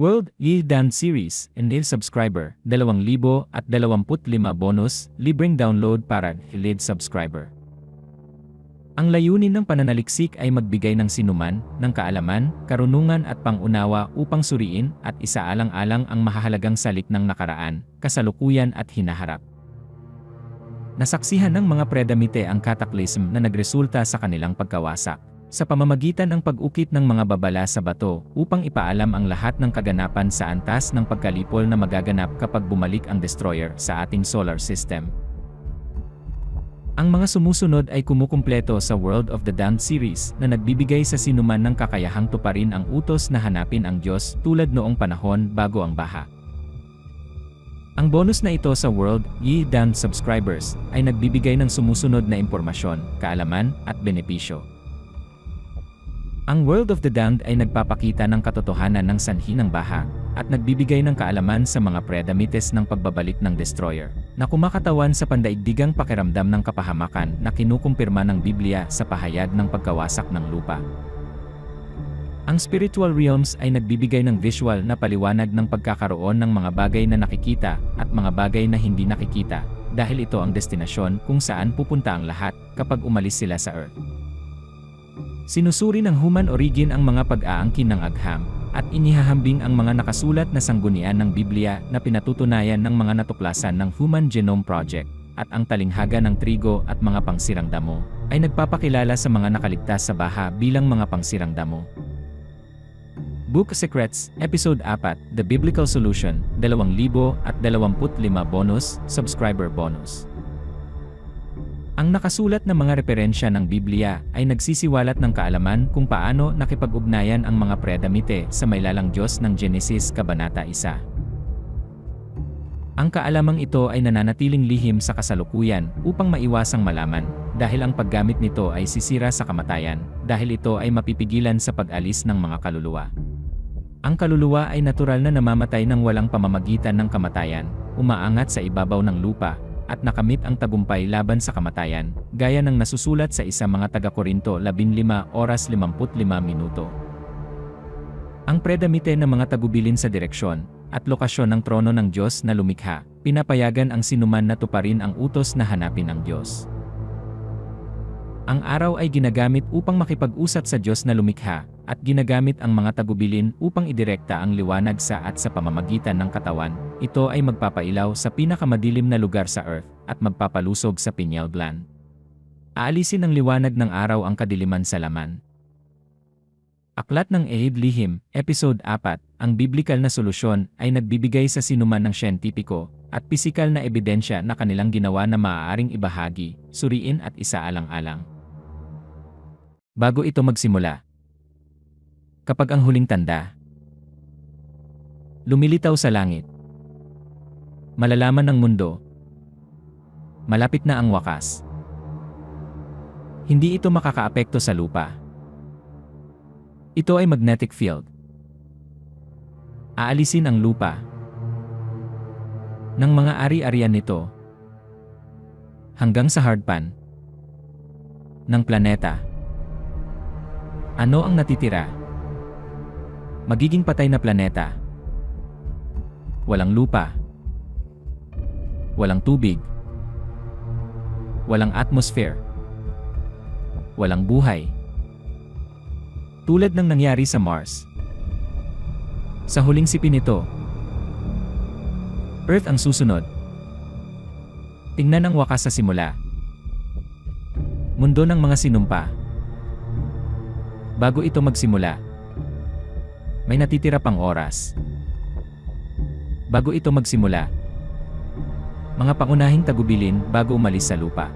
World Lead Dance Series, Enil Subscriber, 2,025 bonus, libreng download para lead subscriber. Ang layunin ng pananaliksik ay magbigay ng sinuman, ng kaalaman, karunungan at pangunawa upang suriin at isaalang-alang ang mahahalagang salik ng nakaraan, kasalukuyan at hinaharap. Nasaksihan ng mga predamite ang cataclysm na nagresulta sa kanilang pagkawasak sa pamamagitan ng pag-ukit ng mga babala sa bato upang ipaalam ang lahat ng kaganapan sa antas ng pagkalipol na magaganap kapag bumalik ang destroyer sa ating solar system. Ang mga sumusunod ay kumukumpleto sa World of the Damned series na nagbibigay sa sinuman ng kakayahang tuparin ang utos na hanapin ang Diyos tulad noong panahon bago ang baha. Ang bonus na ito sa World Ye Damned subscribers ay nagbibigay ng sumusunod na impormasyon, kaalaman at benepisyo. Ang World of the Damned ay nagpapakita ng katotohanan ng sanhi ng baha, at nagbibigay ng kaalaman sa mga predamites ng pagbabalik ng destroyer, na kumakatawan sa pandaigdigang pakiramdam ng kapahamakan na kinukumpirma ng Biblia sa pahayag ng pagkawasak ng lupa. Ang spiritual realms ay nagbibigay ng visual na paliwanag ng pagkakaroon ng mga bagay na nakikita at mga bagay na hindi nakikita, dahil ito ang destinasyon kung saan pupunta ang lahat kapag umalis sila sa Earth. Sinusuri ng human origin ang mga pag-aangkin ng agham, at inihahambing ang mga nakasulat na sanggunian ng Biblia na pinatutunayan ng mga natuklasan ng Human Genome Project, at ang talinghaga ng trigo at mga pangsirang damo, ay nagpapakilala sa mga nakaligtas sa baha bilang mga pangsirang damo. Book Secrets, Episode 4, The Biblical Solution, 2025 bonus, subscriber bonus. Ang nakasulat na mga referensya ng Biblia ay nagsisiwalat ng kaalaman kung paano nakipag-ugnayan ang mga predamite sa mailalang Diyos ng Genesis Kabanata 1. Ang kaalamang ito ay nananatiling lihim sa kasalukuyan upang maiwasang malaman dahil ang paggamit nito ay sisira sa kamatayan dahil ito ay mapipigilan sa pag-alis ng mga kaluluwa. Ang kaluluwa ay natural na namamatay ng walang pamamagitan ng kamatayan, umaangat sa ibabaw ng lupa, at nakamit ang tagumpay laban sa kamatayan, gaya ng nasusulat sa isa mga taga-Korinto 15 oras 55 minuto. Ang predamite ng mga tagubilin sa direksyon at lokasyon ng trono ng Diyos na lumikha, pinapayagan ang sinuman na tuparin ang utos na hanapin ang Diyos. Ang araw ay ginagamit upang makipag-usap sa Diyos na lumikha, at ginagamit ang mga tagubilin upang idirekta ang liwanag sa at sa pamamagitan ng katawan. Ito ay magpapailaw sa pinakamadilim na lugar sa Earth at magpapalusog sa pineal gland. Aalisin ng liwanag ng araw ang kadiliman sa laman. Aklat ng Ehid Lihim, Episode 4, ang biblikal na solusyon ay nagbibigay sa sinuman ng siyentipiko at pisikal na ebidensya na kanilang ginawa na maaaring ibahagi, suriin at isaalang-alang. Bago ito magsimula, kapag ang huling tanda. Lumilitaw sa langit. Malalaman ng mundo. Malapit na ang wakas. Hindi ito makakaapekto sa lupa. Ito ay magnetic field. Aalisin ang lupa. Ng mga ari-arian nito. Hanggang sa hardpan. Ng planeta. Ano ang natitira? Magiging patay na planeta. Walang lupa. Walang tubig. Walang atmosphere. Walang buhay. Tulad ng nangyari sa Mars. Sa huling sipin nito, Earth ang susunod. Tingnan ang wakas sa simula. Mundo ng mga sinumpa. Bago ito magsimula, may natitira pang oras. Bago ito magsimula, mga pangunahing tagubilin bago umalis sa lupa.